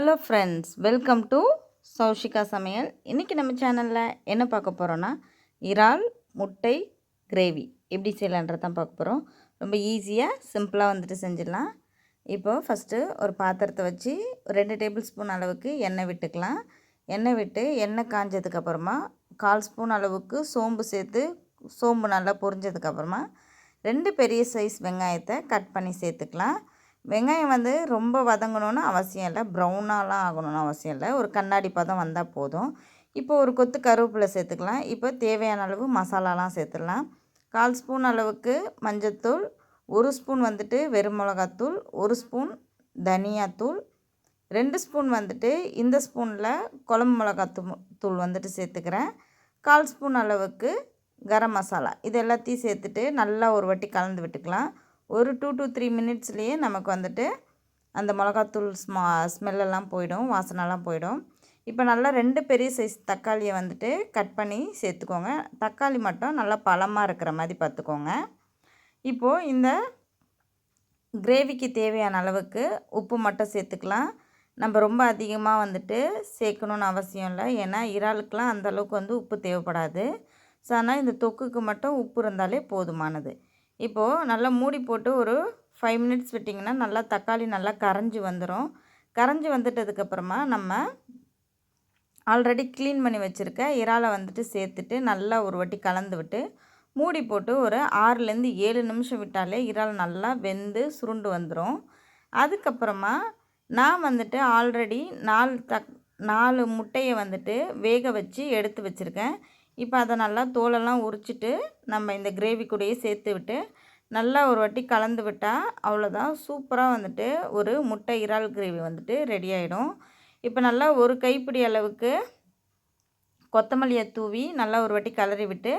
Hello friends welcome to Saushika சமையல் இன்றைக்கி நம்ம சேனலில் என்ன பார்க்க போகிறோன்னா இறால் முட்டை கிரேவி எப்படி செய்யலான்றது தான் பார்க்க போகிறோம் ரொம்ப ஈஸியாக சிம்பிளாக வந்துட்டு செஞ்சிடலாம். இப்போது ஃபஸ்ட்டு ஒரு பாத்திரத்தை வச்சு ரெண்டு டேபிள் ஸ்பூன் அளவுக்கு எண்ணெய் விட்டுக்கலாம். எண்ணெய் விட்டு எண்ணெய் காஞ்சதுக்கப்புறமா கால் ஸ்பூன் அளவுக்கு சோம்பு சேர்த்து சோம்பு நல்லா பொரிஞ்சதுக்கப்புறமா ரெண்டு பெரிய சைஸ் வெங்காயத்தை கட் பண்ணி சேர்த்துக்கலாம். வெங்காயம் வந்து ரொம்ப வதங்கணும்னு அவசியம் இல்லை. ப்ரௌனாலாம் ஆகணும்னு அவசியம் இல்லை. ஒரு கண்ணாடி பதம் வந்தால் போதும். இப்போ ஒரு கொத்து கருவேப்பிலை சேர்த்துக்கலாம். இப்போ தேவையான அளவு மசாலாலாம் சேர்த்துடலாம். கால் ஸ்பூன் அளவுக்கு மஞ்சத்தூள் ஒரு ஸ்பூன் வந்துட்டு வெறும் மிளகாத்தூள் ஒரு ஸ்பூன் தனியாத்தூள் ரெண்டு ஸ்பூன் வந்துட்டு இந்த ஸ்பூனில் குழம்பு மிளகாத்தூள் தூள் வந்துட்டு சேர்த்துக்கிறேன். கால் ஸ்பூன் அளவுக்கு கரம் மசாலா. இது எல்லாத்தையும் சேர்த்துட்டு நல்லா ஒரு வாட்டி கலந்து விட்டுக்கலாம். ஒரு டூ டு த்ரீ மினிட்ஸ்லேயே நமக்கு வந்துட்டு அந்த மிளகாத்தூள் ஸ்மா ஸ்மெல்லெல்லாம் போயிடும் வாசனைலாம் போயிடும். இப்போ நல்லா ரெண்டு பெரிய சைஸ் தக்காளியை வந்துட்டு கட் பண்ணி சேர்த்துக்கோங்க. தக்காளி மட்டும் நல்லா பழமாக இருக்கிற மாதிரி பார்த்துக்கோங்க. இப்போது இந்த கிரேவிக்கு தேவையான அளவுக்கு உப்பு மட்டும் சேர்த்துக்கலாம். நம்ம ரொம்ப அதிகமாக வந்துட்டு சேர்க்கணுன்னு அவசியம் இல்லை. ஏன்னா இறாலுக்கெலாம் அந்தளவுக்கு வந்து உப்பு தேவைப்படாது. ஸோ ஆனால் இந்த தொக்குக்கு மட்டும் உப்பு இருந்தாலே போதுமானது. இப்போது நல்லா மூடி போட்டு ஒரு ஃபைவ் மினிட்ஸ் விட்டிங்கன்னா நல்லா தக்காளி நல்லா கரைஞ்சி வந்துடும் கரைஞ்சி வந்துட்டதுக்கப்புறமா நம்ம ஆல்ரெடி க்ளீன் பண்ணி வச்சுருக்க இறாலை வந்துட்டு சேர்த்துட்டு நல்லா ஒரு வாட்டி கலந்து விட்டு மூடி போட்டு ஒரு ஆறுலேருந்து ஏழு நிமிஷம் விட்டாலே இறால் நல்லா வெந்து சுருண்டு வந்துடும் அதுக்கப்புறமா நான் வந்துட்டு ஆல்ரெடி நாலு தக் நாலு முட்டையை வந்துட்டு வேக வச்சு எடுத்து வச்சுருக்கேன். இப்போ அதை நல்லா தோலெல்லாம் உரிச்சிட்டு நம்ம இந்த கிரேவி கூடயே சேர்த்து விட்டு நல்லா ஒரு வாட்டி கலந்து விட்டால் அவ்வளோதான். சூப்பராக வந்துட்டு ஒரு முட்டை இறால் கிரேவி வந்துட்டு ரெடி ஆகிடும் இப்போ நல்லா ஒரு கைப்பிடி அளவுக்கு கொத்தமல்லியை தூவி நல்லா ஒரு வாட்டி கலரி விட்டு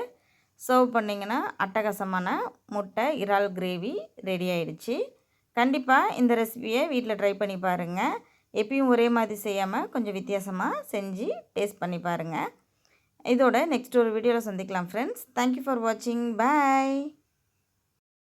சர்வ் பண்ணிங்கன்னா அட்டகாசமான முட்டை இறால் கிரேவி ரெடி ஆகிடுச்சி கண்டிப்பாக இந்த ரெசிபியை வீட்டில் ட்ரை பண்ணி பாருங்கள் எப்பயும் ஒரே மாதிரி செய்யாமல் கொஞ்சம் வித்தியாசமாக செஞ்சு டேஸ்ட் பண்ணி பாருங்கள் இதோட நெக்ஸ்ட் ஒரு வீடியோவில் சந்திக்கலாம் ஃப்ரெண்ட்ஸ் தேங்க்யூ ஃபார் வாட்சிங் பாய்